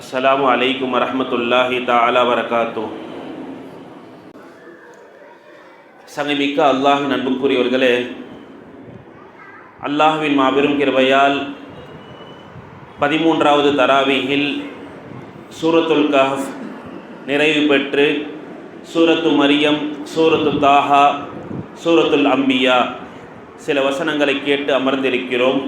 அஸ்ஸலாமு அலைக்கும் வரஹ்மத்துல்லாஹி தஆலா வரகாத்து சங்கமிக்க அல்லாஹின் அன்புக்குரியவர்களே அல்லாஹுவின் மாபெரும் கிருபையால் பதிமூன்றாவது தராவீகில் சூரத்துல் கஹஃப் நிறைவு பெற்று சூரத்து மரியம் சூரத்து தாஹா சூரத்துல் அம்பியா சில வசனங்களை கேட்டு அமர்ந்திருக்கிறோம்.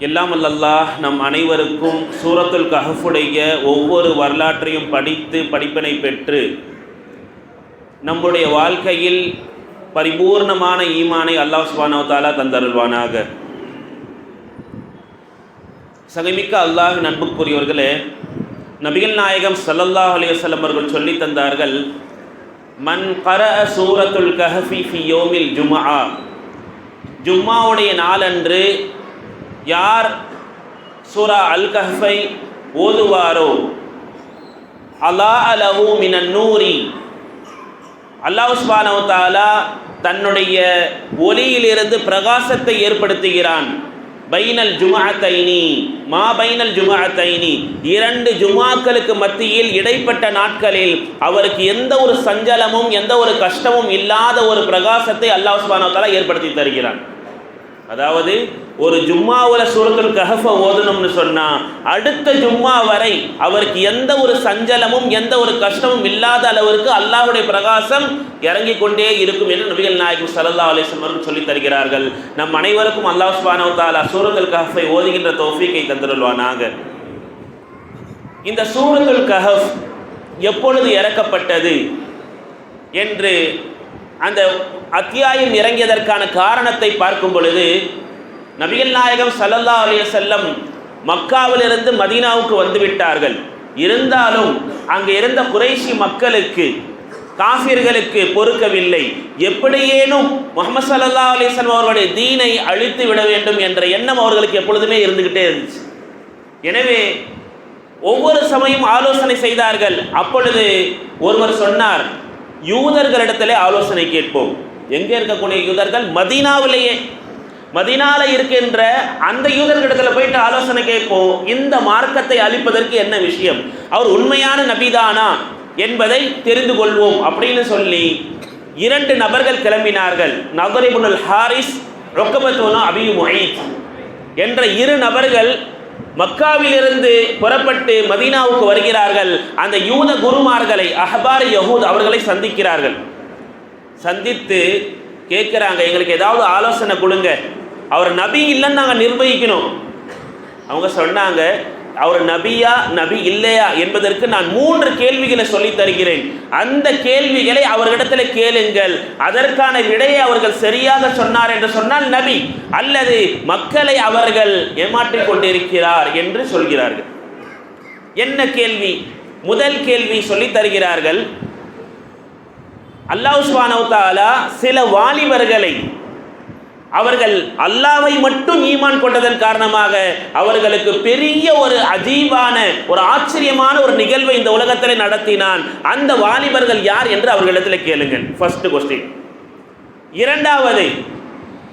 எல்லாம் அல்லாஹ் நம் அனைவருக்கும் சூரத்துல் கஹஃபுடைய ஒவ்வொரு வரலாற்றையும் படித்து படிப்பினை பெற்று நம்முடைய வாழ்க்கையில் பரிபூர்ணமான ஈமானை அல்லாஹ் சுபானவத்தாலா தந்தருள்வானாக. சகமிக்க அல்லாஹ் நண்புக்குரியவர்களே நபிகள் நாயகம் சல்லல்லாஹ் அலைஹி அவர்கள் சொல்லி தந்தார்கள் மன் கர சூரத்துல் கஹஃபி ஃபி யோமில் ஜும்ஆ. ஜும்மாவுடைய நாளன்று யார் சூரா அல் கஹ்ஃபை ஓதுவாரோ? அலா அலஹு மினன் நூரி. அல்லாஹ் தாலா தன்னுடைய ஒளியிலிருந்து பிரகாசத்தை ஏற்படுத்துகிறான். பைனல் ஜுமாத்தைனி மா பைனல் ஜுமாத்தைனி இரண்டு ஜுமாக்களுக்கு மத்தியில் இடைப்பட்ட நாட்களில் அவருக்கு எந்த ஒரு சஞ்சலமும் எந்த ஒரு கஷ்டமும் இல்லாத ஒரு பிரகாசத்தை அல்லாஹ் சுப்ஹானஹு ஏற்படுத்தி தருகிறான். அதாவது ஒரு ஜும்மாவில் சூரத்துல் கஹஃப ஓதணும்னு சொன்னால் அடுத்த ஜும்மா வரை அவருக்கு எந்த ஒரு சஞ்சலமும் எந்த ஒரு கஷ்டமும் இல்லாத அளவிற்கு அல்லாஹுடைய பிரகாசம் இறங்கி கொண்டே இருக்கும் என்று நபிகள் நாயகம் சல்லா அலிஸ்லம் அவர்கள் சொல்லித் தருகிறார்கள். நம் அனைவருக்கும் அல்லாஹ் சுபானவ தாலா சூரத்துல் கஹஃபை ஓதுகின்ற தோஃபிக்கை தந்துருள்வானாக. இந்த சூரத்துல் கஹஃப் எப்பொழுது இறக்கப்பட்டது என்று அந்த அத்தியாயம் இறங்கியதற்கான காரணத்தை பார்க்கும் பொழுது நபிகள் நாயகம் சல்லல்லா அலைய செல்லம் மக்காவிலிருந்து மதீனாவுக்கு வந்துவிட்டார்கள் இருந்தாலும் அங்கு இருந்த குறைஷி மக்களுக்கு காஃபிர்களுக்கு பொறுக்கவில்லை. எப்படியேனும் முகமது சல்லா அலிஸ்லாம் அவர்களுடைய தீனை அழித்து விட வேண்டும் என்ற எண்ணம் அவர்களுக்கு எப்பொழுதுமே இருந்துக்கிட்டே இருந்துச்சு. எனவே ஒவ்வொரு சமயம் ஆலோசனை செய்தார்கள். அப்பொழுது ஒருவர் சொன்னார் யூதர்களிடத்திலே ஆலோசனை கேட்போம். எங்கே இருக்கக்கூடிய யூதர்கள்? மதீனாவிலேயே. மதினால இருக்கின்ற அந்த யூதர்களிடத்தில் போயிட்டு ஆலோசனை கேட்போம். இந்த மார்க்கத்தை அழிப்பதற்கு என்ன விஷயம்? அவர் உண்மையான நபிதானா என்பதை தெரிந்து கொள்வோம் அப்படின்னு சொல்லி இரண்டு நபர்கள் கிளம்பினார்கள். நகரிபுனல் ஹாரிஸ் ரொக்கமத்துவனும் அபியு மொஹீத் என்ற இரு நபர்கள் மக்காவிலிருந்து புறப்பட்டு மதீனாவுக்கு வருகிறார்கள். அந்த யூத குருமார்களை அஹபார் யகூத் அவர்களை சந்திக்கிறார்கள். சந்தித்து கேட்குறாங்க எங்களுக்கு ஏதாவது ஆலோசனை கொடுங்க. அவர் நபி இல்லைன்னு நாங்கள் நிர்வகிக்கணும். அவங்க சொன்னாங்க அவர் நபியா நபி இல்லையா என்பதற்கு நான் மூன்று கேள்விகளை சொல்லி தருகிறேன். அந்த கேள்விகளை அவர்களிடத்தில் கேளுங்கள். அதற்கான விடையை அவர்கள் சரியாக சொன்னார் என்று சொன்னால் நபி அல்லது மக்களை அவர்கள் ஏமாற்றிக் கொண்டிருக்கிறார் என்று சொல்கிறார்கள். என்ன கேள்வி? முதல் கேள்வி சொல்லி தருகிறார்கள். அல்லாஹ் சில வாலிபர்களை அவர்கள் அல்லாவை மட்டும் ஈமான் கொண்டதன் காரணமாக அவர்களுக்கு பெரிய ஒரு அஜீவான ஒரு ஆச்சரியமான ஒரு நிகழ்வை இந்த உலகத்தில் நடத்தினான். அந்த வாலிபர்கள் யார் என்று அவர்களிடத்தில் கேளுங்கள். ஃபர்ஸ்ட் கொஸ்டின் இரண்டாவது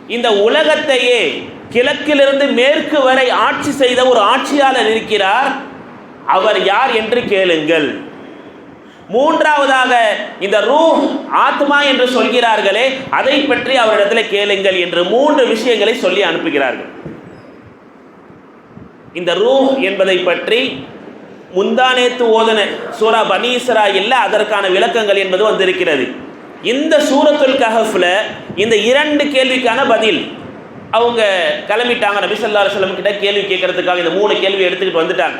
இந்த உலகத்தையே கிழக்கிலிருந்து மேற்கு வரை ஆட்சி செய்த ஒரு ஆட்சியாளர் இருக்கிறார். அவர் யார் என்று கேளுங்கள். மூன்றாவதாக இந்த ரூ ஆத்மா என்று சொல்கிறார்களே அதை பற்றி அவரிடத்தில் கேளுங்கள் என்று மூன்று விஷயங்களை சொல்லி அனுப்புகிறார்கள். இந்த ரூ என்பதை பற்றி முந்தானேத்து ஓதன சூரா பனீஸ்வரா இல்லை அதற்கான விளக்கங்கள் என்பது வந்திருக்கிறது. இந்த சூரத்துல் கஹஃப்ல இந்த இரண்டு கேள்விக்கான பதில் அவங்க கிளம்பிட்டாங்க. நபி சொல்லா சொல்லம் கிட்ட கேள்வி கேட்கறதுக்காக இந்த மூணு கேள்வி எடுத்துக்கிட்டு வந்துட்டாங்க.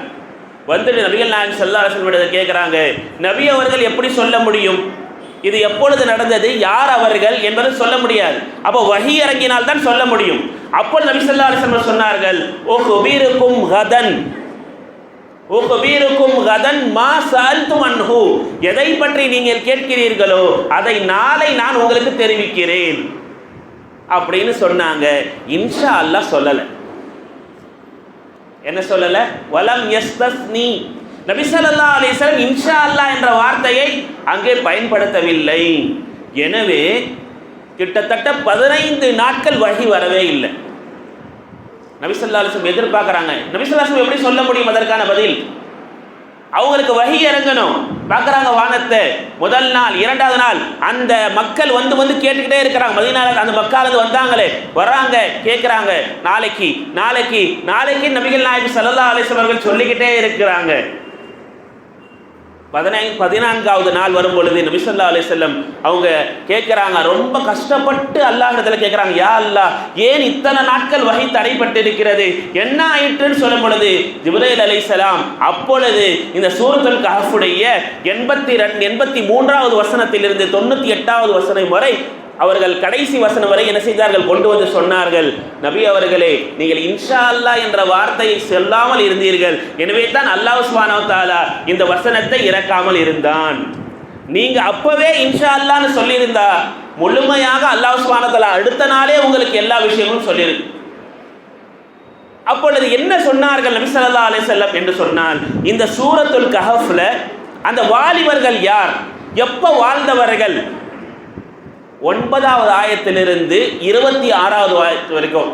வந்துட்டு நபிகள் நாயகம் செல்லா அலுவலம் கேட்குறாங்க நபி அவர்கள் எப்படி சொல்ல முடியும்? இது எப்பொழுது நடந்தது? யார் அவர்கள் என்பது சொல்ல முடியாது. அப்போ வகி இறங்கினால் தான் சொல்ல முடியும். அப்போ நபி சொல்லா அலுவலம் சொன்னார்கள் ஓ குபீருக்கும் கதன் ஓ குபீருக்கும் கதன் மா சால்து மன்ஹு எதை பற்றி நீங்கள் கேட்கிறீர்களோ அதை நாளை நான் உங்களுக்கு தெரிவிக்கிறேன். அப்படின்னு சொன்னாங்க. இன்ஷா அல்லாஹ் சொல்லலை. என்ன சொல்லல? வலம் எஸ்தஸ்னி நபி ஸல்லல்லாஹு அலைஹி இன்ஷா அல்லாஹ் என்ற வார்த்தையை அங்கே பயன்படுத்தவில்லை. எனவே கிட்டத்தட்ட பதினைந்து நாட்கள் வழி வரவே இல்லை. நபிசல்லாசம் எதிர்பார்க்குறாங்க. நபிசல்லாசம் எப்படி சொல்ல முடியும் அதற்கான பதில்? அவங்களுக்கு வகி இறங்கணும். பார்க்குறாங்க வானத்தை. முதல் நாள் இரண்டாவது நாள் அந்த மக்கள் வந்து வந்து கேட்டுக்கிட்டே இருக்கிறாங்க. மதினால அந்த மக்கள் வந்தாங்களே. வர்றாங்க கேட்குறாங்க நாளைக்கு நாளைக்கு நாளைக்கு நபிகள் நாயகம் சல்லா அலிஸ்லாம் அவர்கள் சொல்லிக்கிட்டே இருக்கிறாங்க. பதினை பதினான்காவது நாள் வரும் பொழுது நபிசல்லா அலி செல்லம் அவங்க கேட்குறாங்க. ரொம்ப கஷ்டப்பட்டு அல்லாஹிடத்தில் கேட்குறாங்க யா அல்லா ஏன் இத்தனை நாட்கள் வகை தடைப்பட்டிருக்கிறது? என்ன ஆயிற்றுன்னு சொல்லும் பொழுது ஜிபுரேல் அலி சலாம் அப்பொழுது இந்த சூரத்துல் கஹஃபுடைய எண்பத்தி ரெண்டு எண்பத்தி மூன்றாவது வசனத்திலிருந்து தொண்ணூற்றி எட்டாவது வசனம் வரை அவர்கள் கடைசி வசனம் வரை என்ன செய்தார்கள்? கொண்டு வந்து சொன்னார்கள். நபி அவர்களே நீங்கள் இன்ஷா அல்லா என்ற வார்த்தையை சொல்லாமல் இருந்தீர்கள். எனவே தான் அல்லாஹ் சுபானோ இந்த வசனத்தை இறக்காமல் இருந்தான். நீங்க அப்பவே இன்ஷா அல்லான்னு சொல்லியிருந்தா முழுமையாக அல்லாஹ் சுபானோ அடுத்த நாளே உங்களுக்கு எல்லா விஷயங்களும் சொல்லியிருக்கு அப்பொழுது என்ன சொன்னார்கள்? நபி சல்லா அலே செல்லம் என்று சொன்னால் இந்த சூரத்துல் கஹஃப்ல அந்த வாலிபர்கள் யார்? எப்போ வாழ்ந்தவர்கள்? ஒன்பதாவது ஆயத்திலிருந்து இருபத்தி ஆறாவது ஆயத்து வரைக்கும்.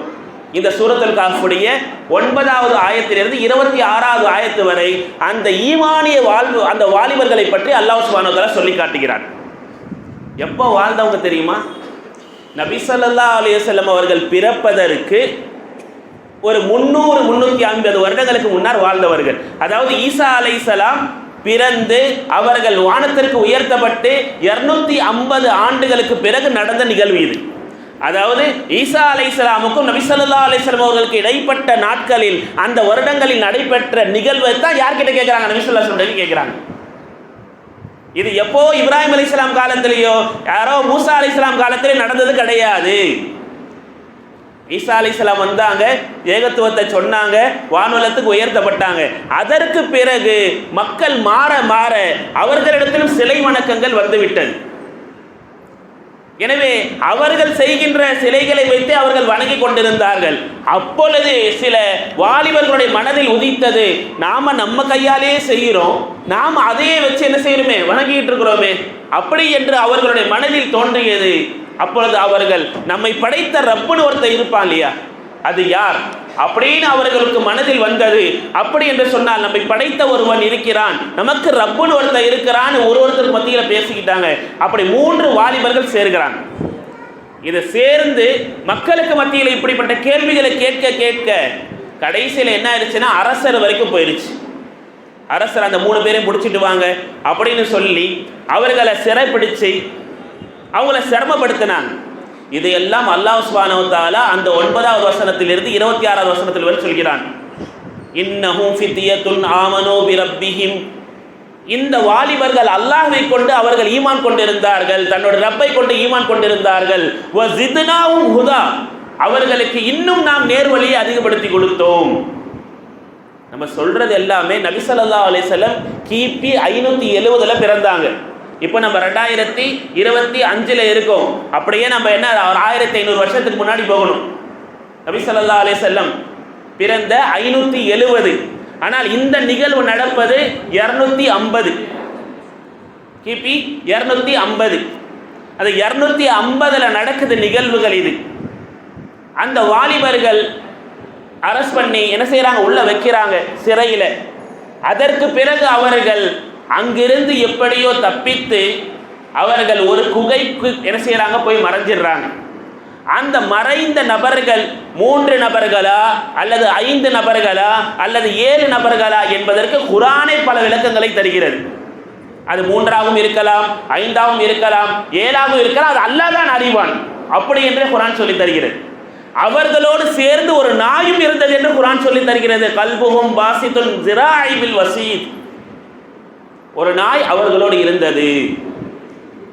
இந்த சூரத்துல் காஃபுடைய ஒன்பதாவது ஆயத்திலிருந்து இருபத்தி ஆறாவது ஆயத்து வரை அந்த ஈமானிய வாழ்வு அந்த வாலிபர்களை பற்றி அல்லாஹ் சுப்ஹானஹு சொல்லி காட்டுகிறார். எப்போ வாழ்ந்தவங்க தெரியுமா? நபிசல்லா அலிசல்லம் அவர்கள் பிறப்பதற்கு ஒரு முந்நூறு முன்னூற்றி ஐம்பது வருடங்களுக்கு முன்னர் வாழ்ந்தவர்கள். அதாவது ஈசா அலைசலாம் பிறந்து அவர்கள் வானத்திற்கு உயர்த்தப்பட்டு இருநூத்தி ஐம்பது ஆண்டுகளுக்கு பிறகு நடந்த நிகழ்வு இது. அதாவது ஈசா அலைஹிஸ்ஸலாமுக்கும் நபி ஸல்லல்லாஹு அவர்களுக்கு இடைப்பட்ட நாட்களில் அந்த வருடங்களில் நடைபெற்ற நிகழ்வை தான் யார்கிட்ட கேட்குறாங்க? நபிசல்லா சொல்றது கேட்குறாங்க. இது எப்போ இப்ராஹிம் அலைஹிஸ்ஸலாம் காலத்திலேயோ யாரோ மூசா இஸ்லாம் காலத்திலே நடந்தது கிடையாது. ஈசா அலிஸ்லாம் வந்தாங்க ஏகத்துவத்தை சொன்னாங்க வானுலத்துக்கு உயர்த்தப்பட்டாங்க. அதற்கு பிறகு மக்கள் மாற மாற அவர்களிடத்திலும் சிலை வணக்கங்கள் வந்துவிட்டது. எனவே அவர்கள் செய்கின்ற சிலைகளை வைத்து அவர்கள் வணங்கி கொண்டிருந்தார்கள். அப்பொழுது சில வாலிபர்களுடைய மனதில் உதித்தது நாம நம்ம கையாலேயே செய்கிறோம் நாம் அதையே வச்சு என்ன செய்யணுமே வணங்கிட்டு இருக்கிறோமே. அப்படி என்று அவர்களுடைய மனதில் தோன்றியது. அப்பொழுது அவர்கள் நம்மை படைத்த ரப்புன்னு ஒருத்தர் இருப்பான் இல்லையா? அது யார்? அப்படின்னு அவர்களுக்கு மனதில் வந்தது. அப்படி என்று சொன்னால் நம்மை படைத்த ஒருவன் இருக்கிறான். நமக்கு ரப்புன்னு ஒருத்தர் இருக்கிறான்னு ஒரு ஒருத்தர் மத்தியில் பேசிக்கிட்டாங்க. அப்படி மூன்று வாலிபர்கள் சேர்கிறாங்க. இதை சேர்ந்து மக்களுக்கு மத்தியில் இப்படிப்பட்ட கேள்விகளை கேட்க கேட்க கடைசியில் என்ன ஆயிடுச்சுன்னா அரசர் வரைக்கும் போயிடுச்சு அரசர் அந்த மூணு பேரையும் பிடிச்சிட்டு வாங்க அப்படின்னு சொல்லி அவர்களை சிறைப்பிடிச்சு அவங்கள சிரமப்படுத்தினாங்க. இதையெல்லாம் அல்லாஹ் சுப்ஹானஹு அந்த ஒன்பதாவது வசனத்திலிருந்து இருபத்தி ஆறாவது வசனத்தில் வரை சொல்கிறான். இன்னஹும் ஃபித்தியத்துன் ஆமனோ பிரப்பிஹிம். இந்த வாலிபர்கள் அல்லாஹை கொண்டு அவர்கள் ஈமான் கொண்டிருந்தார்கள் தன்னோட ரப்பை கொண்டு ஈமான் கொண்டிருந்தார்கள். வ ஹுதா. அவர்களுக்கு இன்னும் நாம் நேர்வழியை அதிகப்படுத்தி கொடுத்தோம். நம்ம சொல்றது எல்லாமே நபிசல்லா ஸல்லல்லாஹு கிபி ஐநூற்றி எழுபதுல பிறந்தாங்க. இப்போ நம்ம ரெண்டாயிரத்தி இருபத்தி அஞ்சில் இருக்கோம். அப்படியே நம்ம என்ன ஒரு ஆயிரத்தி ஐநூறு வருஷத்துக்கு முன்னாடி போகணும். நபிசல்லா அலே செல்லம் பிறந்த ஐநூற்றி எழுவது ஆனால் இந்த நிகழ்வு நடப்பது இரநூத்தி ஐம்பது. கிபி இரநூத்தி ஐம்பது. அது இரநூத்தி ஐம்பதில் நடக்குது நிகழ்வுகள் இது. அந்த வாலிபர்கள் அரெஸ்ட் பண்ணி என்ன செய்கிறாங்க உள்ள வைக்கிறாங்க சிறையில். அதற்கு பிறகு அவர்கள் அங்கிருந்து எப்படியோ தப்பித்து அவர்கள் ஒரு குகைக்கு என்ன செய்கிறாங்க போய் மறைஞ்சிடுறாங்க. அந்த மறைந்த நபர்கள் மூன்று நபர்களா? அல்லது ஐந்து நபர்களா? அல்லது ஏழு நபர்களா? என்பதற்கு குரானே பல விளக்கங்களை தருகிறது. அது மூன்றாவும் இருக்கலாம் ஐந்தாவும் இருக்கலாம் ஏழாவும் இருக்கலாம் அது அல்லாதான் அறிவான். அப்படி என்றே குரான் சொல்லி தருகிறது. அவர்களோடு சேர்ந்து ஒரு நாயும் இருந்தது என்று குரான் சொல்லி தருகிறது. கல்புகும் வாசித்துன் ஜிராய்வில் வசீத். ஒரு நாய் அவர்களோடு இருந்தது.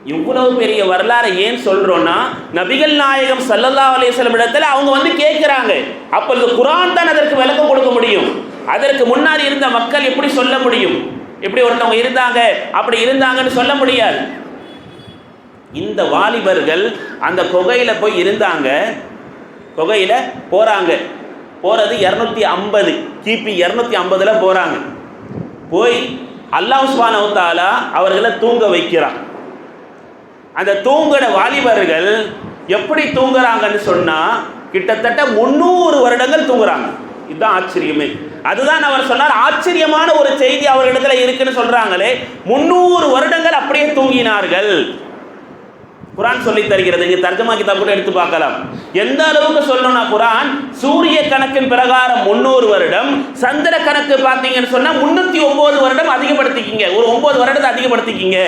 இவ்வளவு பெரிய வரலாறை ஏன் சொல்றோம்னா நபிகள் நாயகம் சல்லல்லா அலைஹி இடத்துல அவங்க வந்து கேட்குறாங்க. அப்பொழுது குரான் தான் அதற்கு விளக்கம் கொடுக்க முடியும். அதற்கு முன்னாடி இருந்த மக்கள் எப்படி சொல்ல முடியும்? எப்படி ஒருத்தவங்க இருந்தாங்க? அப்படி இருந்தாங்கன்னு சொல்ல முடியாது. இந்த வாலிபர்கள் அந்த குகையில போய் இருந்தாங்க. குகையில போறாங்க. போறது இரநூத்தி ஐம்பது கிபி இரநூத்தி ஐம்பதுல போறாங்க. போய் அல்லாஹ் சுப்ஹானஹு அவர்களை தூங்க வைக்கிறான். அந்த தூங்குற வாலிபர்கள் எப்படி தூங்குறாங்கன்னு சொன்னா கிட்டத்தட்ட முந்நூறு வருடங்கள் தூங்குறாங்க. இதுதான் ஆச்சரியமே. அதுதான் அவர் சொன்னார் ஆச்சரியமான ஒரு செய்தி அவர்களிடத்துல இருக்குன்னு சொல்றாங்களே முன்னூறு வருடங்கள் அப்படியே தூங்கினார்கள். குரான் சொல்லி தருகிறது இங்கே தர்ஜமா கிதாப் கூட எடுத்து பார்க்கலாம். எந்த அளவுக்கு சொல்லணும்னா குரான்? சூரிய கணக்கின் பிரகாரம் முன்னூறு வருடம் சந்திர கணக்கு பார்த்தீங்கன்னு சொன்னால் முன்னூத்தி ஒன்பது வருடம் அதிகப்படுத்திக்கிங்க. ஒரு ஒன்பது வருடத்தை அதிகப்படுத்திக்கிங்க.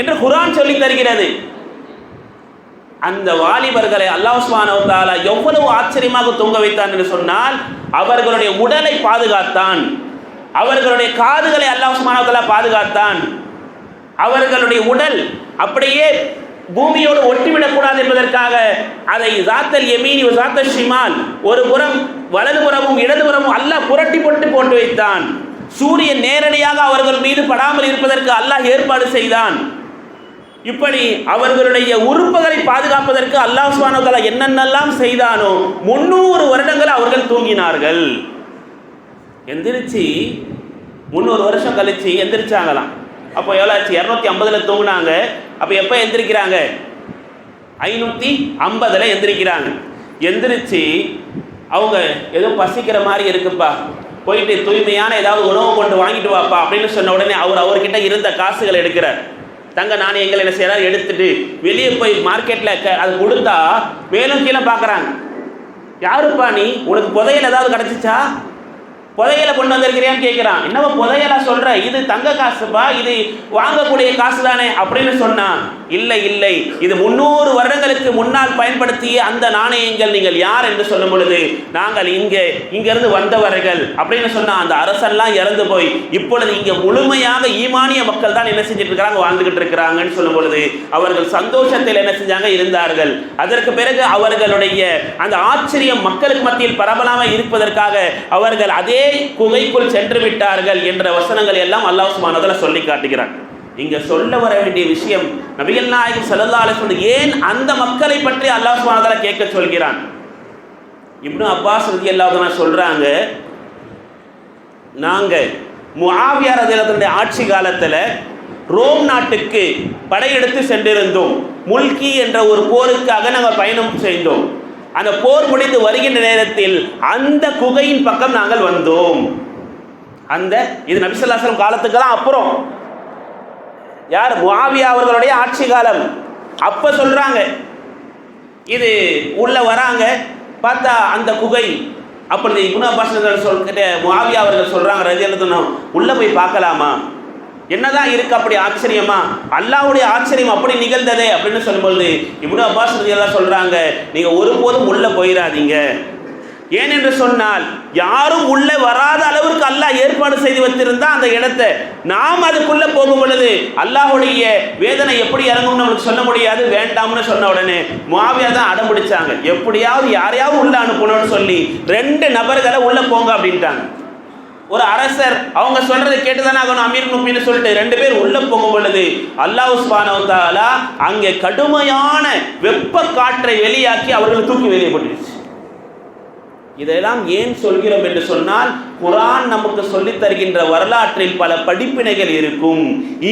என்று குரான் சொல்லி தருகிறது அந்த வாலிபர்களை அல்லாஹ் எவ்வளவு ஆச்சரியமாக தொங்க வைத்தான் என்று சொன்னால் அவர்களுடைய உடலை பாதுகாத்தான். அவர்களுடைய காதுகளை அல்லாஹ் பாதுகாத்தான். அவர்களுடைய உடல் அப்படியே பூமியோடு ஒட்டிவிடக்கூடாது என்பதற்காக அதை சாத்தல் எமீனி சாத்தல் ஷிமால் ஒரு புறம் வலதுபுறமும் இடதுபுறமும் அல்லாஹ் புரட்டி போட்டு போட்டு வைத்தான். சூரியன் நேரடியாக அவர்கள் மீது படாமல் இருப்பதற்கு அல்லாஹ் ஏற்பாடு செய்தான். இப்படி அவர்களுடைய உறுப்புகளை பாதுகாப்பதற்கு அல்லாஹ் சுப்ஹானஹு என்னென்னலாம் செய்தானோ முன்னூறு வருடங்கள் அவர்கள் தூங்கினார்கள். எந்திரிச்சு முன்னூறு வருஷம் கழிச்சு எந்திரிச்சாங்களாம். அப்போ எவ்வளோ ஆச்சு? இரநூத்தி ஐம்பதில் தூங்கினாங்க. அப்போ எப்போ எந்திரிக்கிறாங்க? ஐநூற்றி ஐம்பதில் எந்திரிக்கிறாங்க. எந்திரிச்சு அவங்க ஏதோ பசிக்கிற மாதிரி இருக்குப்பா. போயிட்டு தூய்மையான ஏதாவது உணவு கொண்டு வாங்கிட்டு வாப்பா அப்படின்னு சொன்ன உடனே அவர் அவர்கிட்ட இருந்த காசுகளை எடுக்கிறார். தங்க நாணயங்கள் என்ன செய்யறாரு எடுத்துட்டு வெளியே போய் மார்க்கெட்டில் அது கொடுத்தா மேலும் கீழே பார்க்குறாங்க. யாருப்பா நீ? உனக்கு புதையல் ஏதாவது கிடச்சிச்சா? புதையலை கொண்டு வந்திருக்கிறியான்னு கேட்குறான் என்னவோ புதையலா சொல்ற இது தங்க காசுப்பா இது வாங்கக்கூடிய காசு தானே அப்படின்னு சொன்னான். இல்லை இல்லை. இது முன்னூறு வருடங்களுக்கு முன்னால் பயன்படுத்திய அந்த நாணயங்கள் நீங்கள் யார் என்று சொல்லும் பொழுது நாங்கள் இங்கே இங்கிருந்து வந்தவர்கள் அப்படின்னு சொன்னால் அந்த அரசெல்லாம் இறந்து போய் இப்பொழுது இங்கே முழுமையாக ஈமானிய மக்கள் தான் என்ன செஞ்சுட்டு இருக்கிறாங்க வாழ்ந்துகிட்டு இருக்கிறாங்கன்னு சொல்லும் பொழுது அவர்கள் சந்தோஷத்தில் என்ன செஞ்சாங்க இருந்தார்கள். அதற்கு பிறகு அவர்களுடைய அந்த ஆச்சரியம் மக்களுக்கு மத்தியில் பரவலாக இருப்பதற்காக அவர்கள் அதே குகைக்குள் சென்று விட்டார்கள் என்ற வசனங்கள் எல்லாம் அல்லாஹ் சொல்லி காட்டுகிறான். இங்க சொல்ல வர வேண்டிய விஷயம் நபிகள் நாயகம் ஸல்லல்லாஹு சொல்லி ஏன் அந்த மக்களை பற்றி அல்லாஹ் சுப்ஹானஹு கேட்க சொல்கிறான்? இப்னு அப்பாஸ் ரதி அல்லாஹ் சொல்றாங்க நாங்க முஆவியார் ரலியல்லாஹு ஆட்சி காலத்துல ரோம் நாட்டுக்கு படையெடுத்து சென்றிருந்தோம். முல்கி என்ற ஒரு போருக்காக நாங்கள் பயணம் செய்தோம். அந்த போர் முடிந்து வருகின்ற நேரத்தில் அந்த குகையின் பக்கம் நாங்கள் வந்தோம். அந்த இது நபிசல்லாசலம் காலத்துக்கெல்லாம் அப்புறம். யார்? மாவியா அவர்களுடைய ஆட்சி காலம். அப்ப சொல்றாங்க இது உள்ள வராங்க பார்த்தா அந்த குகை. அப்படி இப்னு அப்பாஸ் சொல்கிட்ட மாவியா அவர்கள் சொல்றாங்க ரஜியல்லதுன்னு உள்ள போய் பார்க்கலாமா? என்னதான் இருக்கு அப்படி ஆச்சரியமா? அல்லாவுடைய ஆச்சரியம் அப்படி நிகழ்ந்ததே அப்படின்னு சொல்லும்பொழுது இப்படி அப்பாஸ் எல்லாம் சொல்றாங்க நீங்க ஒருபோதும் உள்ள போயிடாதீங்க ஏனென்று சொன்னால் யாரும் உள்ளே வராத அளவிற்கு அல்லாஹ் ஏற்பாடு செய்து வைத்திருந்தா அந்த இடத்தை நாம் அதுக்குள்ள போகும் பொழுது அல்லாஹுடைய வேதனை எப்படி இறங்கும்னு நம்மளுக்கு சொல்ல முடியாது வேண்டாம்னு சொன்ன உடனே மாவியா தான் அடம் பிடிச்சாங்க. எப்படியாவது யாரையாவது உள்ள அனுப்பணும்னு சொல்லி ரெண்டு நபர்களை உள்ள போங்க அப்படின்ட்டாங்க. ஒரு அரசர் அவங்க சொல்றதை கேட்டுதானே ஆகணும் அமீர் முப்பின்னு சொல்லிட்டு ரெண்டு பேர் உள்ள போகும் பொழுது அல்லாஹ் அங்கே கடுமையான வெப்ப காற்றை வெளியாக்கி அவர்களை தூக்கி வெளியே போட்டுருச்சு இதெல்லாம் ஏன் சொல்கிறோம் என்று சொன்னால் குரான் நமக்கு சொல்லித் தருகின்ற வரலாற்றில் பல படிப்பினைகள் இருக்கும்.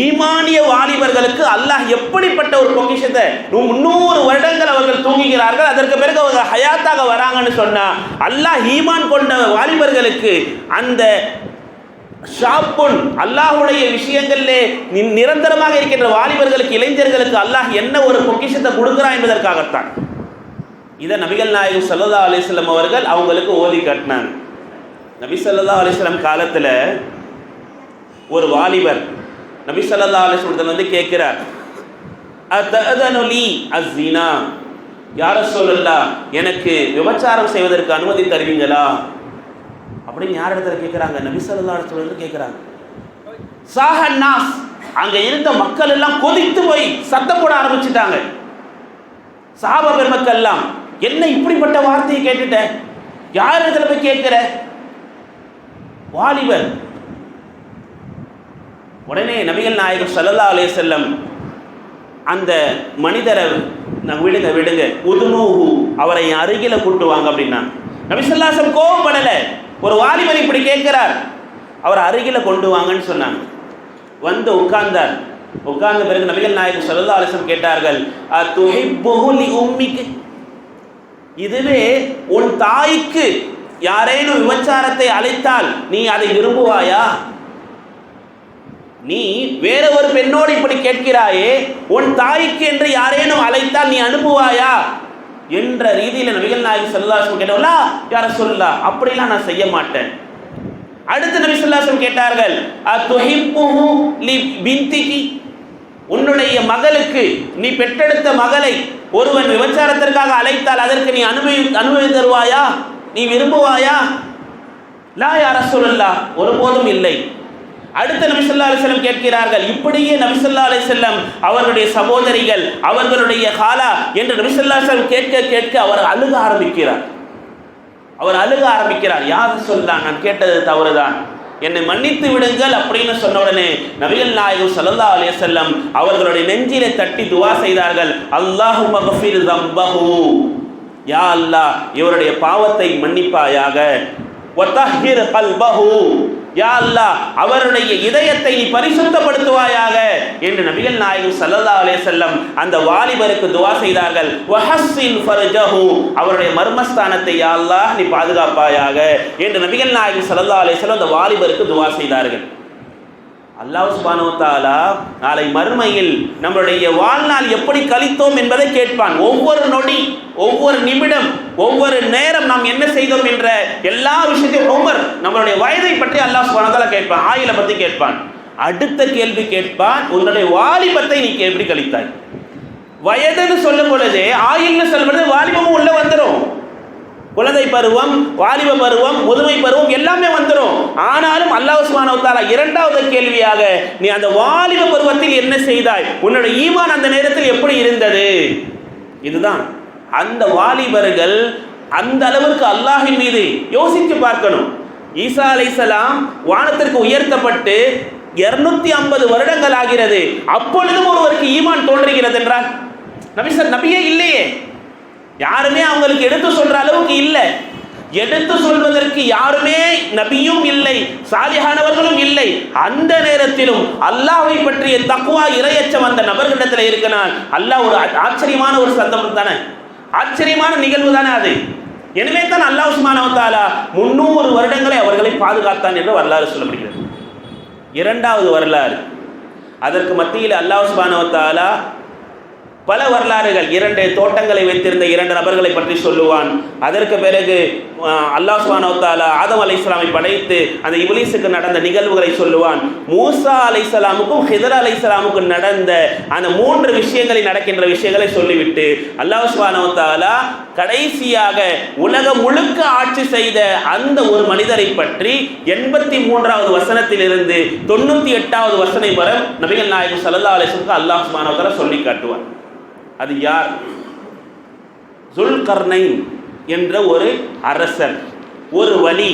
ஈமானிய வாலிபர்களுக்கு அல்லாஹ் எப்படிப்பட்ட ஒரு பொக்கிஷத்தை முன்னூறு வருடங்கள் அவர்கள் தூங்குகிறார்கள் அதற்கு பிறகு அவங்க ஹயாத்தாக வராங்கன்னு சொன்னா அல்லாஹ் ஈமான் கொண்ட வாலிபர்களுக்கு அந்த ஷாப்புன் அல்லாஹுடைய விஷயங்களிலே நிரந்தரமாக இருக்கின்ற வாலிபர்களுக்கு இளைஞர்களுக்கு அல்லாஹ் என்ன ஒரு பொக்கிஷத்தை கொடுக்கிறான் என்பதற்காகத்தான். இதை நபிகள் நாயகம் சல்லா அலிஸ்லம் அவர்கள் அவங்களுக்கு ஓதி காட்டினாங்க. நபி சல்லா அலிஸ்லம் காலத்தில் ஒரு வாலிபர் நபி சல்லா அலிஸ்லத்தில் வந்து கேட்கிறார் அத்ததனுலி அஸ்ஸினா? யார சொல்லா எனக்கு விபச்சாரம் செய்வதற்கு அனுமதி தருவீங்களா? அப்படின்னு யார் இடத்துல கேட்குறாங்க? நபி சல்லா அலிஸ்லம் கேட்குறாங்க. சாஹன்னாஸ் அங்கே அங்க இருந்த மக்கள் எல்லாம் கொதித்து போய் சத்தம் போட ஆரம்பிச்சிட்டாங்க. சாப பெருமக்கள் எல்லாம் என்ன இப்படிப்பட்ட வார்த்தையை கேட்டுட்ட? யார் இதில் போய் கேட்கிற? வாலிபர். உடனே நபிகள் நாயகர் சல்லல்லா அலே செல்லம் அந்த மனிதரை நான் விடுங்க விடுங்க. உதுனூஹு அவரை அருகில கூட்டு வாங்க அப்படின்னா. நபி ஸல்லல்லாஹு கோவப்படலை. ஒரு வாலிபர் இப்படி கேட்கிறார். அவர் அருகில கொண்டு வாங்கன்னு சொன்னாங்க. வந்து உட்கார்ந்தார். உட்கார்ந்த பிறகு நபிகள் நாயகர் சல்லல்லா அலைஹி கேட்டார்கள் அத்துஹிப்புஹு லி உம்மிக்கு இதுவே உன் தாய்க்கு யாரேனும் விபச்சாரத்தை அழைத்தால் நீ அதை விரும்புவாயா? நீ வேற ஒரு பெண்ணோடு இப்படி கேட்கிறாயே உன் தாய்க்கு என்று யாரேனும் அழைத்தால் நீ அனுப்புவாயா? என்ற ரீதியில் நபிகள் நாயகம் செல்லாசம் கேட்டவங்களா யார சொல்லா அப்படிலாம் நான் செய்ய மாட்டேன். அடுத்து நபி சொல்லாசம் கேட்டார்கள் அத்துஹிப்புஹு லி பின்திகி உன்னுடைய மகளுக்கு நீ பெற்றெடுத்த மகளை ஒருவன் விபச்சாரத்திற்காக அழைத்தால் அதற்கு நீ அனுபவி அனுபவி தருவாயா? நீ விரும்புவாயா? லா யார சொல்லல்லா ஒருபோதும் இல்லை. அடுத்த நபிசல்லா செல்லம் கேட்கிறார்கள் இப்படியே நபிசல்லா அலிசல்லம் அவர்களுடைய சகோதரிகள் அவர்களுடைய காலா என்று நபிசல்லா செல்லம் கேட்க கேட்க அவர் அழுக ஆரம்பிக்கிறார். அவர் அழுக ஆரம்பிக்கிறார். யார் சொல்லலாம் நான் கேட்டது தவறுதான். என்னை மன்னித்து விடுங்கள் அப்படின்னு சொன்ன உடனே நபிகள் நாயகம் சல்லா அலே செல்லம் அவர்களுடைய நெஞ்சிலே தட்டி துவா செய்தார்கள். அல்லாஹு மகஃபிர் தம்பஹு. யா அல்லாஹ் இவருடைய பாவத்தை மன்னிப்பாயாக. வத்தஹிர் கல்பஹு. யா அல்லாஹ் அவருடைய இதயத்தை நீ பரிசுத்தப்படுத்துவாயாக என்று நபிகள் நாயகம் சல்லல்லா அலே செல்லம் அந்த வாலிபருக்கு துவா செய்தார்கள். வஹஸ்ஸின் ஃபர்ஜஹு அவருடைய மர்மஸ்தானத்தை யா அல்லாஹ் நீ பாதுகாப்பாயாக என்று நபிகள் நாயகம் சல்லல்லா அலே செல்லம் அந்த வாலிபருக்கு துவா செய்தார்கள். அல்லாஹ் சுபானு நாளை மறுமையில் நம்மளுடைய வாழ்நாள் எப்படி கழித்தோம் என்பதை கேட்பான். ஒவ்வொரு நொடி ஒவ்வொரு நிமிடம் ஒவ்வொரு நேரம் நாம் என்ன செய்தோம் என்ற எல்லா விஷயத்தையும் ஒவ்வொரு நம்மளுடைய வயதை பற்றி அல்லாஹ் சுபானு கேட்பான் ஆயில பற்றி கேட்பான். அடுத்த கேள்வி கேட்பான் உன்னுடைய வாலிபத்தை நீ எப்படி கழித்தாய்? வயதுன்னு சொல்லும் பொழுது ஆயில்னு சொல்லும் பொழுது வாலிபமும் உள்ள வந்துடும் குழந்தை பருவம் வாலிப பருவம் முதுமை பருவம் எல்லாமே வந்துடும் ஆனாலும் அல்லாஹ் சுபானவத்தாலா இரண்டாவது கேள்வியாக நீ அந்த வாலிப பருவத்தில் என்ன செய்தாய்? உன்னோட ஈமான் அந்த நேரத்தில் எப்படி இருந்தது? இதுதான். அந்த வாலிபர்கள் அந்த அளவுக்கு அல்லாஹின் மீது யோசித்து பார்க்கணும். ஈசா அலைசலாம் வானத்திற்கு உயர்த்தப்பட்டு இருநூத்தி ஐம்பது வருடங்கள் ஆகிறது. அப்பொழுதும் ஒருவருக்கு ஈமான் தோன்றுகிறது என்றால் நபிசர் நபியே இல்லையே. யாருமே அவங்களுக்கு எடுத்து சொல்ற அளவுக்கு இல்லை. எடுத்து சொல்வதற்கு யாருமே நபியும் இல்லை சாலிஹானவர்களும் இல்லை. அந்த நேரத்திலும் அல்லாஹை பற்றிய தக்குவா இரையச்சம் அந்த நபர்களிடத்தில் இருக்கிறான் அல்லாஹ் ஒரு ஆச்சரியமான ஒரு சந்தம் தானே? ஆச்சரியமான நிகழ்வு தானே அது? எனவே தான் அல்லாஹ் உஸ்மானவத்தாலா முன்னூறு வருடங்களை அவர்களை பாதுகாத்தான் என்று வரலாறு சொல்லப்படுகிறது. இரண்டாவது வரலாறு. அதற்கு மத்தியில் அல்லாஹ் உஸ்மானவத்தாலா பல வரலாறுகள் இரண்டு தோட்டங்களை வைத்திருந்த இரண்டு நபர்களை பற்றி சொல்லுவான். அதற்கு பிறகு அல்லாஹ் சுபானோத்தாலா ஆதம் அலை இஸ்லாமை படைத்து அந்த இபிலிசுக்கு நடந்த நிகழ்வுகளை சொல்லுவான். மூசா அலை இஸ்லாமுக்கும் ஹிதர் அலை இஸ்லாமுக்கும் நடந்த அந்த மூன்று விஷயங்களில் நடக்கின்ற விஷயங்களை சொல்லிவிட்டு அல்லாஹ் சுபானோத்தாலா கடைசியாக உலகம் முழுக்க ஆட்சி செய்த அந்த ஒரு மனிதரை பற்றி எண்பத்தி மூன்றாவது வசனத்திலிருந்து தொண்ணூத்தி எட்டாவது வசனை வர நபிகள் நாயகம் சல்லா அலிஸ்லுக்கு அல்லாஹ் சுபானோத்தாலா சொல்லி காட்டுவான். அது யார்? ஜுல்கர்னைன் என்ற ஒரு அரசர் ஒரு வழி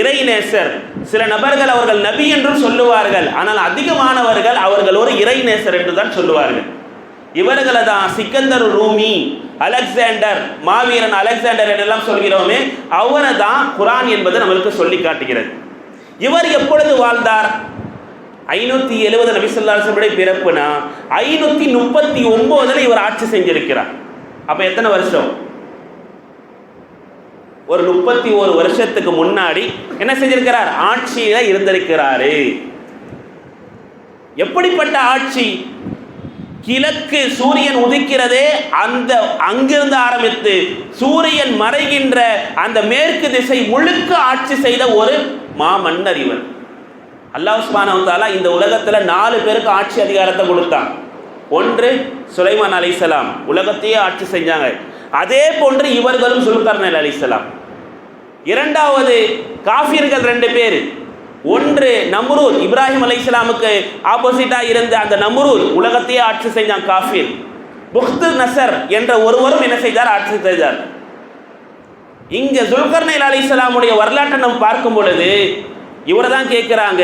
இறைநேசர். சில நபர்கள் அவர்கள் நபி என்றும் சொல்லுவார்கள் ஆனால் அதிகமானவர்கள் அவர்கள் ஒரு இறைநேசர் என்று தான் சொல்லுவார்கள். இவர்களை தான் சிக்கந்தர் ரூமி அலெக்சாண்டர் மாவீரன் அலெக்சாண்டர் என்றெல்லாம் சொல்கிறோமே அவரை தான் குரான் என்பது நம்மளுக்கு சொல்லி காட்டுகிறது. இவர் எப்பொழுது வாழ்ந்தார்? ஐநூற்றி எழுபது நபிசல்லாசனுடைய பிறப்புனா ஐநூற்றி முப்பத்தி ஒம்போதில் இவர் ஆட்சி செஞ்சிருக்கிறார். அப்போ எத்தனை வருஷம்? ஒரு முப்பத்தி ஒரு வருஷத்துக்கு முன்னாடி என்ன செஞ்சிருக்கிறார்? ஆட்சியில இருந்திருக்கிறாரு. எப்படிப்பட்ட ஆட்சி? கிழக்கு சூரியன் உதிக்கிறதே அந்த அங்கிருந்து ஆரம்பித்து சூரியன் மறைகின்ற அந்த மேற்கு திசை முழுக்க ஆட்சி செய்த ஒரு மாமன்னர் இவர். அல்லாஹ் சுபானவந்தாலா இந்த உலகத்தில் நாலு பேருக்கு ஆட்சி அதிகாரத்தை கொடுத்தான். ஒன்று சுலைமான் அலிசலாம் உலகத்தையே ஆட்சி செஞ்சாங்க. அதே போன்று இவர்களும் சுல்கர்னல் அலிசலாம் இரண்டாவது காஃபியர்கள் ரெண்டு பேர். ஒன்று நம்ரூத் இப்ராஹிம் அலை இஸ்லாமுக்கு ஆப்போசிட்டாக இருந்த அந்த நம்ரூத் உலகத்தையே ஆட்சி செஞ்சான் காஃபீர். புக்து நசர் என்ற ஒருவரும் என்ன செய்தார்? ஆட்சி செய்தார். இங்கே சுல்கர்னைல் அலி இஸ்லாமுடைய வரலாற்றை நம்ம பார்க்கும் பொழுது இவரை தான் கேட்குறாங்க.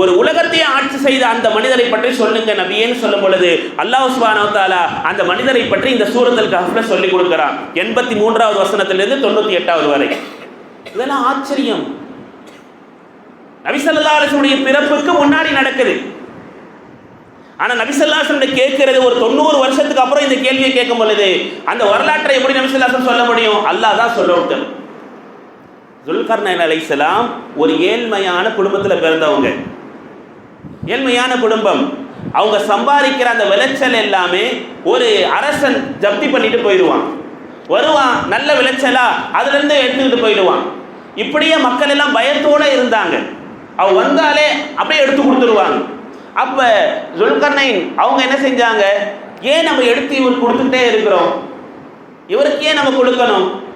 ஒரு உலகத்தையே ஆட்சி செய்த அந்த மனிதரை பற்றி சொல்லுங்க நபியேன்னு சொல்லும் பொழுது அல்லாஹ் சுபானவத்தாலா அந்த மனிதரை பற்றி இந்த சூரத்தல் கஃப்ல சொல்லி கொடுக்குறான். எண்பத்தி மூன்றாவது வசனத்திலிருந்து தொண்ணூற்றி எட்டாவது வரை. இதெல்லாம் ஆச்சரியம். நபிசல்லா அலிசனுடைய பிறப்புக்கு முன்னாடி நடக்குது. ஆனா நபிசல்லாசன் கேட்கிறது ஒரு தொண்ணூறு வருஷத்துக்கு அப்புறம் இந்த கேள்வியை கேட்கும் பொழுது அந்த வரலாற்றை எப்படி நபிசல்லாசன் சொல்ல முடியும்? அல்லாஹ் தான் சொல்ல விட்டார் துல்கர்ணன் அலைசலாம் ஒரு ஏழ்மையான குடும்பத்தில் பிறந்தவங்க. ஏழ்மையான குடும்பம். அவங்க சம்பாதிக்கிற அந்த விளைச்சல் எல்லாமே ஒரு அரசன் ஜப்தி பண்ணிட்டு போயிடுவான். வருவான் நல்ல விளைச்சலா அதுல இருந்து எடுத்துக்கிட்டு போயிடுவான். இப்படியே மக்கள் எல்லாம் பயத்தோட இருந்தாங்க. அவங்க வந்தாலே அப்படியே எடுத்து கொடுத்துருவாங்க. அப்ப ஜுல்கர்னைன் அவங்க என்ன செஞ்சாங்க? ஏன் நம்ம எடுத்து இவர் கொடுத்துக்கிட்டே இருக்கிறோம்? இவருக்கு ஏன் நம்ம கொடுக்கணும்?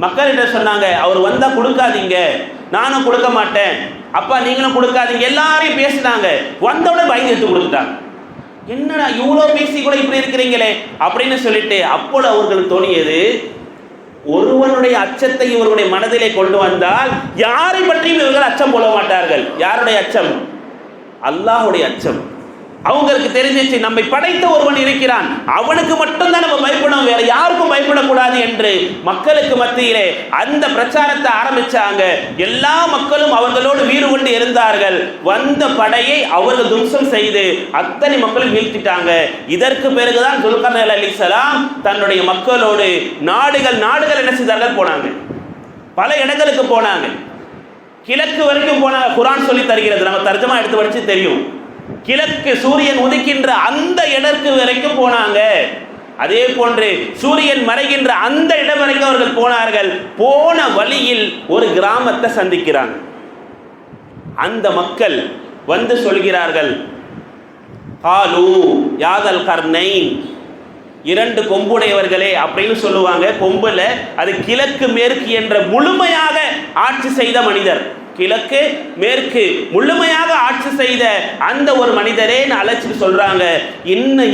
மக்கள்கிட்ட சொன்னாங்க? அவர் வந்தால் கொடுக்காதீங்க. நானும் கொடுக்க மாட்டேன். அப்பா நீங்களும் கொடுக்காதீங்க. எல்லாரையும் பேசினாங்க. வந்தவுடனே பயந்து எடுத்து கொடுத்துட்டாங்க. என்னடா இவ்வளோ பேசி கூட இப்படி இருக்கிறீங்களே? அப்படின்னு சொல்லிட்டு அப்போது அவர்களுக்கு தோணியது ஒருவனுடைய அச்சத்தை இவருடைய மனதிலே கொண்டு வந்தால் யாரை பற்றியும் இவர்கள் அச்சம் போட மாட்டார்கள். யாருடைய அச்சம்? அல்லாஹுடைய அச்சம். அவங்களுக்கு தெரிஞ்சிச்சு நம்மை படைத்த ஒருவன் இருக்கிறான். அவனுக்கு மட்டும்தான் நம்ம பயப்படணும் வேற யாருக்கும் பயப்படக்கூடாது என்று மக்களுக்கு மத்தியிலே அந்த பிரச்சாரத்தை ஆரம்பிச்சாங்க. எல்லா மக்களும் அவர்களோடு வீறு கொண்டு இருந்தார்கள். வந்த படையை அவர்கள் தும்சம் செய்து அத்தனை மக்களும் வீழ்த்திட்டாங்க. இதற்கு பிறகுதான் துல்கர்னல் அலிசலாம் தன்னுடைய மக்களோடு நாடுகள் நாடுகள் என்ன செய்தார்கள்? போனாங்க. பல இடங்களுக்கு போனாங்க. கிழக்கு வரைக்கும் போன குரான் சொல்லி தருகிறது. நம்ம தர்ஜமா எடுத்து படிச்சு தெரியும். கிழக்கு சூரியன் உதிக்கின்ற அந்த இடருக்கு வரைக்கும் போனாங்க. அதே போன்று சூரியன் மறைகின்ற அந்த இடம் வரைக்கும் அவர்கள் போனார்கள். போன வழியில் ஒரு கிராமத்தை சந்திக்கிறாங்க. அந்த மக்கள் வந்து சொல்கிறார்கள் காலு யாதல் கர்ணைன் இரண்டு கொம்புடையவர்களே அப்படின்னு சொல்லுவாங்க. கொம்புல அது கிழக்கு மேற்கு என்ற முழுமையாக ஆட்சி செய்த மனிதர். கிழக்கு மேற்கு முழுமையாக ஆட்சி செய்த அந்த ஒரு மனிதரே அழைச்சிட்டு சொல்றாங்க. இன்ன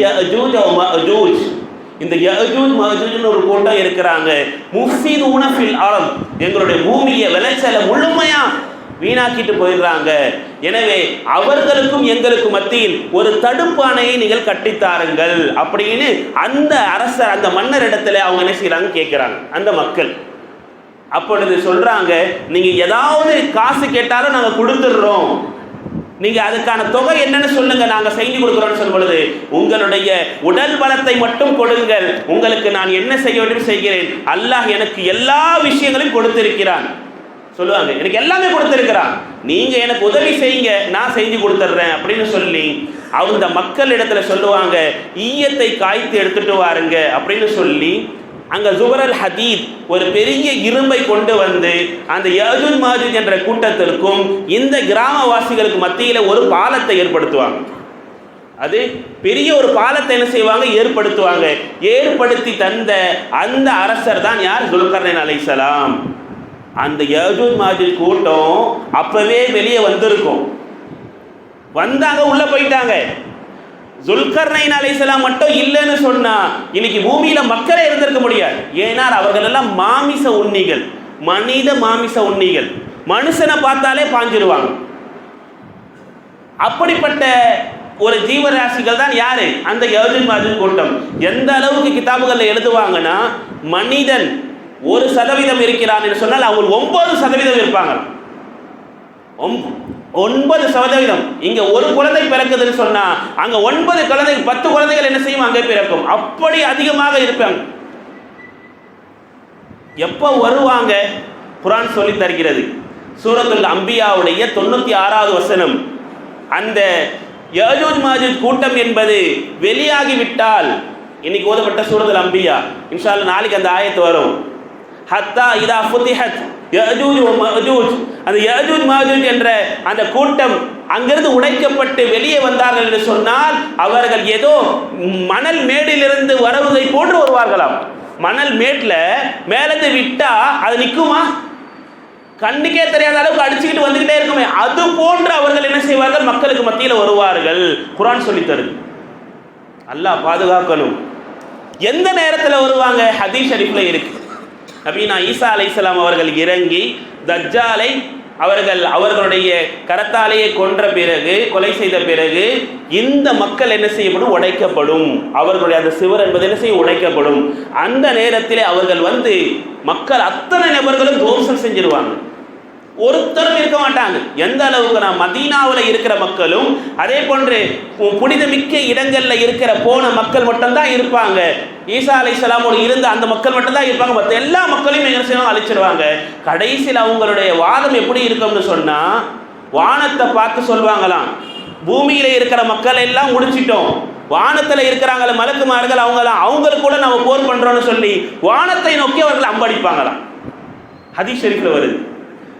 இந்த யஜூஜ் மஅஜூஜ்னு ஒரு கூட்டம் இருக்கிறாங்க. முஃபித் உனஃபில் ஆழம் எங்களுடைய பூமியை விளைச்சலை முழுமையா வீணாக்கிட்டு போயிடுறாங்க. எனவே அவர்களுக்கும் எங்களுக்கும் மத்தியில் ஒரு தடுப்பானையை நீங்கள் கட்டித்தாருங்கள் அப்படின்னு அந்த அரசர் அந்த மன்னர் இடத்துல அவங்க என்ன செய்யறாங்க கேட்குறாங்க. அந்த மக்கள். அப்பொழுது சொல்றாங்க நீங்க ஏதாவது காசு கேட்டாலும் நாங்க கொடுத்துடுறோம். நீங்க அதுக்கான தொகை என்னன்னு சொல்லுங்க நாங்க செஞ்சு கொடுக்குறோம்னு சொல்லும் பொழுது உங்களுடைய உடல் பலத்தை மட்டும் கொடுங்கள். உங்களுக்கு நான் என்ன செய்ய வேண்டும் செய்கிறேன். அல்லாஹ் எனக்கு எல்லா விஷயங்களையும் கொடுத்திருக்கிறான். சொல்லுவாங்க எனக்கு எல்லாமே கொடுத்திருக்கிறான். நீங்க எனக்கு உதவி செய்யுங்க நான் செஞ்சு கொடுத்துட்றேன் அப்படின்னு சொல்லி அவங்க மக்கள் இடத்துல சொல்லுவாங்க ஈயத்தை காய்த்து எடுத்துட்டு வாருங்க அப்படின்னு சொல்லி அங்கே ஜுவரல் ஹதீத் ஒரு பெரிய இரும்பை கொண்டு வந்து அந்த யஜுன் மாஜுத் என்ற கூட்டத்திற்கும் இந்த கிராமவாசிகளுக்கு மத்தியில் ஒரு பாலத்தை ஏற்படுத்துவாங்க. அது பெரிய ஒரு பாலத்தை என்ன செய்வாங்க? ஏற்படுத்துவாங்க. ஏற்படுத்தி தந்த அந்த அரசர் தான் யார்? துல்கர்ணன் அலைசலாம் அந்த யஜூத் மாஜூத் கூட்டம் அப்பவே வெளியே வந்திருக்கும். வந்தாங்க உள்ள போயிட்டாங்க. ஜுல்கர்னைன் அலைசலாம் மட்டும் இல்லைன்னு சொன்னா இன்னைக்கு பூமியில மக்களே இருந்திருக்க முடியாது. ஏன்னா அவர்கள் எல்லாம் மாமிச உண்ணிகள். மனித மாமிச உண்ணிகள். மனுஷனை பார்த்தாலே பாஞ்சிருவாங்க. அப்படிப்பட்ட ஒரு ஜீவராசிகள் தான் யாரு? அந்த யஜுன் கூட்டம். எந்த அளவுக்கு கிதாபுகளில் எழுதுவாங்கன்னா மனிதன் ஒரு சதவீதம் இருக்கிறான் என்று சொன்னால் அவங்க ஒன்பது சதவீதம் இருப்பாங்க. ஒன்பது சதவீதம் இங்க ஒரு குழந்தை பிறக்குதுன்னு சொன்னா அங்க ஒன்பது குழந்தை பத்து குழந்தைகள் என்ன செய்யும்? அங்கே பிறக்கும். அப்படி அதிகமாக இருப்பாங்க. எப்போ வருவாங்க? குரான் சொல்லி தருகிறது. சூரத்துல் அம்பியாவுடைய தொண்ணூத்தி ஆறாவது வசனம். அந்த யஜூஜ் மாஜூஜ் கூட்டம் என்பது வெளியாகிவிட்டால் இன்னைக்கு ஓதப்பட்ட சூரத்துல் அம்பியா இன்ஷா நாளைக்கு அந்த ஆயத்து வரும். ஹத்தா இதா ஃபுதிஹத் யஜூஜ் மஜூஜ் அந்த யஜூஜ் மாஜூஜ் என்ற அந்த கூட்டம் அங்கிருந்து உடைக்கப்பட்டு வெளியே வந்தார்கள் என்று சொன்னால் அவர்கள் ஏதோ மணல் மேடிலிருந்து வருவதை போன்று வருவார்களாம். மணல் மேட்ல மேலேருந்து விட்டா அது நிற்குமா கண்ணுக்கே தெரியாத அளவுக்கு அடிச்சுக்கிட்டு வந்துகிட்டே இருக்குமே. அது போன்று அவர்கள் என்ன செய்வார்கள்? மக்களுக்கு மத்தியில் வருவார்கள். குரான் சொல்லித்தருது அல்லாஹ் பாதுகாக்கணும். எந்த நேரத்தில் வருவாங்க? ஹதீஷ் ஷரீஃப்ல இருக்குது நபீனா ஈசா அலைஹிஸ்ஸலாம் அவர்கள் இறங்கி தஜ்ஜாலை அவர்கள் அவர்களுடைய கரத்தாலேயே கொன்ற பிறகு கொலை செய்த பிறகு இந்த மக்கள் என்ன செய்யப்படும்? உடைக்கப்படும். அவர்களுடைய அந்த சிவர் என்பது என்ன செய்ய உடைக்கப்படும். அந்த நேரத்திலே அவர்கள் வந்து மக்கள் அத்தனை நபர்களும் துவம்சம் செஞ்சிருவாங்க. ஒருத்தரும் இருக்க மாட்டாங்க. எந்த அளவுக்கு நான் மதீனாவில் இருக்கிற மக்களும் அதே போன்று புனிதமிக்க இடங்களில் இருக்கிற போன மக்கள் மட்டும்தான் இருப்பாங்க. ஈசா அலை சலாமோடு இருந்த அந்த மக்கள் மட்டும்தான் இருப்பாங்க. மற்ற எல்லா மக்களையும் என்ன செய்வாங்க? அழிச்சிருவாங்க. கடைசியில் அவங்களுடைய வாதம் எப்படி இருக்கும்னு சொன்னால் வானத்தை பார்த்து சொல்லுவாங்களாம் பூமியில் இருக்கிற மக்கள் எல்லாம் முடிச்சிட்டோம் வானத்தில் இருக்கிறாங்கள மலக்குமார்கள் அவங்களாம் அவங்களுக்கு கூட நம்ம போர் பண்ணுறோன்னு சொல்லி வானத்தை நோக்கி அவர்கள் அம்படிப்பாங்களாம். ஹதீஷ் ஷெரீஃபில் வருது.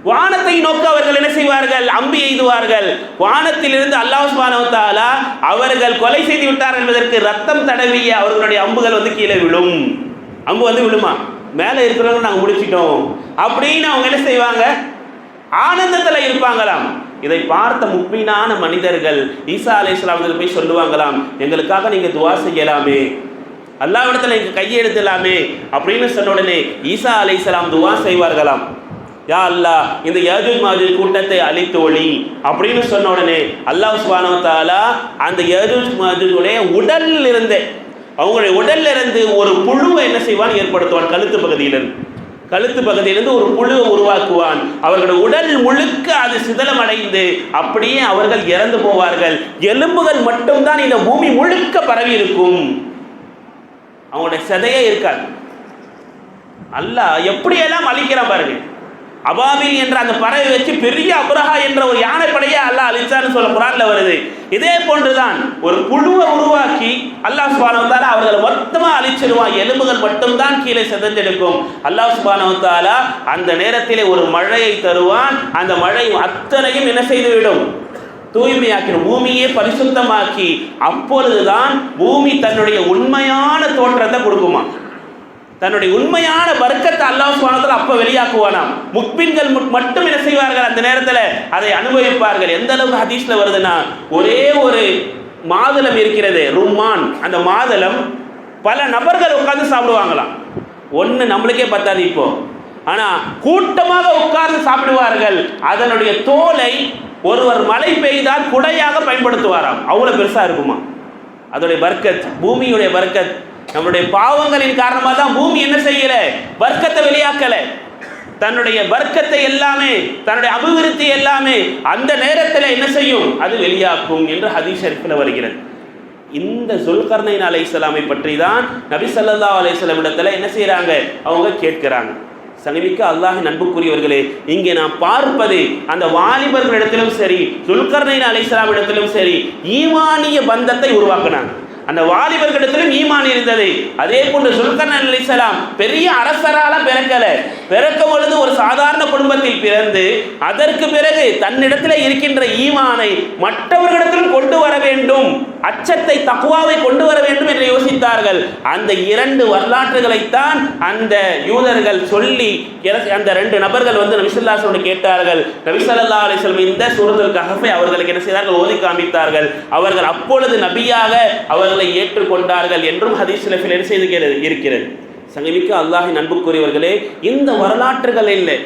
வானத்தை நோக்கி அவர்கள் என்ன செய்வார்கள்? அம்பி எய்துவார்கள். வானத்திலிருந்து அல்லாஹ் சுப்ஹானஹு அவர்கள் கொலை செய்து விட்டார்கள் என்பதற்கு ரத்தம் தடவிய அவர்களுடைய அம்புகள் வந்து கீழே விழும். அம்பு வந்து விழுமா? மேலே இருக்கிறவங்க நாங்கள் முடிச்சிட்டோம். அப்படின்னு அவங்க என்ன செய்வாங்க? ஆனந்தத்தில் இருப்பாங்களாம். இதை பார்த்த முக்மீனான மனிதர்கள் ஈசா அலை போய் சொல்லுவாங்களாம் எங்களுக்காக நீங்கள் துவா செய்யலாமே. அல்லாவிடத்தில் எங்கள் கையெழுத்தலாமே அப்படின்னு சொன்ன உடனே ஈசா அலை துவா செய்வார்களாம். யா அல்லாஹ் இந்த யஜூஜ் மாஜூஜ் கூட்டத்தை அழித்து ஒளி. அப்படின்னு சொன்ன உடனே அல்லாஹ் சுப்ஹானஹு அந்த யஜூஜ் மாஜூஜுடைய உடலில் இருந்தே அவங்களுடைய உடல்ல இருந்து ஒரு புழுவை என்ன செய்வான்? ஏற்படுத்துவான். கழுத்து பகுதியிலிருந்து. கழுத்து பகுதியிலிருந்து ஒரு புழுவை உருவாக்குவான். அவர்களுடைய உடல் முழுக்க அது சிதலம் அடைந்து அப்படியே அவர்கள் இறந்து போவார்கள். எலும்புகள் மட்டும்தான் இந்த பூமி முழுக்க பரவி இருக்கும். அவங்களுடைய சிதையே இருக்காது. அல்லாஹ் எப்படியெல்லாம் அழிக்கிறான் பாருங்க. அபாபில் என்ற அந்த பறவை வச்சு பெரிய அபுரஹா என்ற ஒரு யானைப்படையே அல்லாஹ் அழிச்சான்னு சொல்ல குரான்ல வருது. இதே போன்றுதான் ஒரு குழுவை உருவாக்கி அல்லாஹ் சுபானவத்தால அவர்களை மொத்தமா அழிச்சிருவான் எலும்புகள் மட்டும்தான் கீழே செதஞ்செடுக்கும் அல்லாஹ் சுபானவத்தாலா அந்த நேரத்திலே ஒரு மழையை தருவான். அந்த மழை அத்தனையும் என்ன செய்துவிடும்? தூய்மையாக்கிடும். பூமியே பரிசுத்தமாக்கி அப்பொழுதுதான் பூமி தன்னுடைய உண்மையான தோற்றத்தை கொடுக்குமா? தன்னுடைய உண்மையான வர்க்கத்தை அல்லாஹ் சுபானத்தில் அப்போ வெளியாக்குவானாம். முக்பின்கள் மட்டும் என்ன செய்வார்கள் அந்த நேரத்தில்? அதை அனுபவிப்பார்கள். எந்த அளவுக்கு ஹதீஸ்ல வருதுன்னா ஒரே ஒரு மாதுளம் இருக்கிறது ரும்மான். அந்த மாதுளம் பல நபர்கள் உட்கார்ந்து சாப்பிடுவாங்களாம். ஒன்று நம்மளுக்கே பத்தாது இப்போ. ஆனால் கூட்டமாக உட்கார்ந்து சாப்பிடுவார்கள். அதனுடைய தோலை ஒருவர் மழை பெய்தால் குடையாக பயன்படுத்துவாராம். அவ்வளோ பெருசாக இருக்குமா? அதோடைய பர்க்கத் பூமியுடைய பர்க்கத் நம்முடைய பாவங்களின் காரணமாக தான் பூமி என்ன செய்யல? வர்க்கத்தை வெளியாக்கல. தன்னுடைய வர்க்கத்தை எல்லாமே தன்னுடைய அபிவிருத்தி எல்லாமே அந்த நேரத்தில் என்ன செய்யும்? அது வெளியாக்கும் என்று ஹதீஸ் ஷரீஃபில் வருகிறது. இந்த ஜுல்கர்னைன் இஸ்லாமை பற்றி தான் நபி சல்லா அலையம் இடத்துல என்ன செய்கிறாங்க அவங்க கேட்கிறாங்க. சனிமிக்க அல்லாஹ் நண்புக்குரியவர்களே இங்கே நாம் பார்ப்பது அந்த வாலிபர்களிடத்திலும் சரி துல்கர்னைன் அலை இடத்திலும் சரி ஈமானிய பந்தத்தை உருவாக்குனாங்க. அந்த வாலிபர்களிடத்திலும் ஈமான் இருந்தது. அதே போன்று சுல்தான் அலி இஸ்லாம் பெரிய அரசரால பிறக்கல. பிறக்கும் பொழுது ஒரு சாதாரண குடும்பத்தில் பிறந்து அதற்கு பிறகு தன்னிடத்தில் இருக்கின்ற ஈமானை மற்றவர்களிடத்திலும் கொண்டு வர வேண்டும். அச்சத்தை தக்குவாவை கொண்டு வர வேண்டும் என்று யோசித்தார்கள். அந்த இரண்டு வரலாற்றுகளைத்தான் அந்த யூதர்கள் சொல்லி அந்த ரெண்டு நபர்கள் வந்து நபிசுல்லாசோடு கேட்டார்கள். நபிசல்லா அலிஸ்லம் இந்த சூரத்துல் கஹபை அவர்களுக்கு என்ன செய்தார்கள்? ஓதி காமித்தார்கள் அவர்கள் அப்பொழுது நபியாக அவர்களை ஏற்றுக்கொண்டார்கள் என்றும் ஹதீஸ் என்ன செய்து இருக்கிறது. சங்கமிக்க அல்லாஹின் அன்புக்குரியவர்களே இந்த வரலாற்றுகள் இல்லை.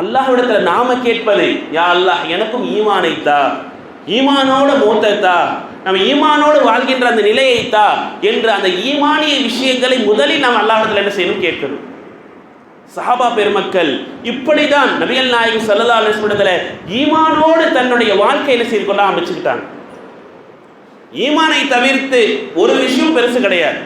அல்லாஹ்விடத்தில் நாம கேட்பது யா அல்லாஹ் எனக்கும் ஈமானைத்தா ஈமானோட மூத்தத்தா? தா நம்ம ஈமானோடு வாழ்கின்ற அந்த நிலையைத்தா? என்று அந்த ஈமானிய விஷயங்களை முதலில் நாம் அல்லாஹத்தில் என்ன செய்யணும் கேட்கணும். சஹாபா பெருமக்கள் இப்படிதான் நபிகள் நாயகம் சல்லல்லா அலிஸ்மிடத்தில் ஈமானோடு தன்னுடைய வாழ்க்கையில செய்து கொள்ள அமைச்சுக்கிட்டாங்க. ஈமானை தவிர்த்து ஒரு விஷயம் பெருசு கிடையாது.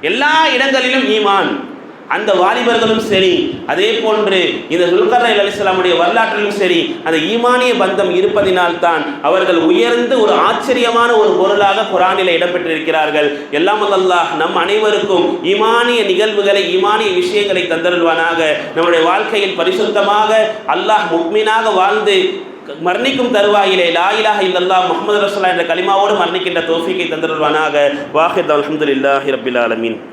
எல்லா இடங்களிலும் ஈமான். அந்த வாலிபர்களும் சரி அதே போன்று இந்த துல்கர் அலிஸ்லாமுடைய வரலாற்றிலும் சரி அந்த ஈமானிய பந்தம் இருப்பதினால்தான் அவர்கள் உயர்ந்து ஒரு ஆச்சரியமான ஒரு பொருளாக குரானில் இடம்பெற்றிருக்கிறார்கள். எல்லாம் அல்லாஹ் நம் அனைவருக்கும் ஈமானிய நிகழ்வுகளை ஈமானிய விஷயங்களை தந்தருள்வானாக. நம்முடைய வாழ்க்கையில் பரிசுத்தமாக அல்லாஹ் முக்மீனாக வாழ்ந்து மரணிக்கும் தருவாயிலே லா இல்லல்லா இல்லல்லாஹ் முஹம்மது என்ற கலிமாவோடு மரணிக்கின்ற தோஃபிக்கை தந்தருள்வானாக. வாஹித் அலமதுல்லாஹி ரபில் ஆலமின்.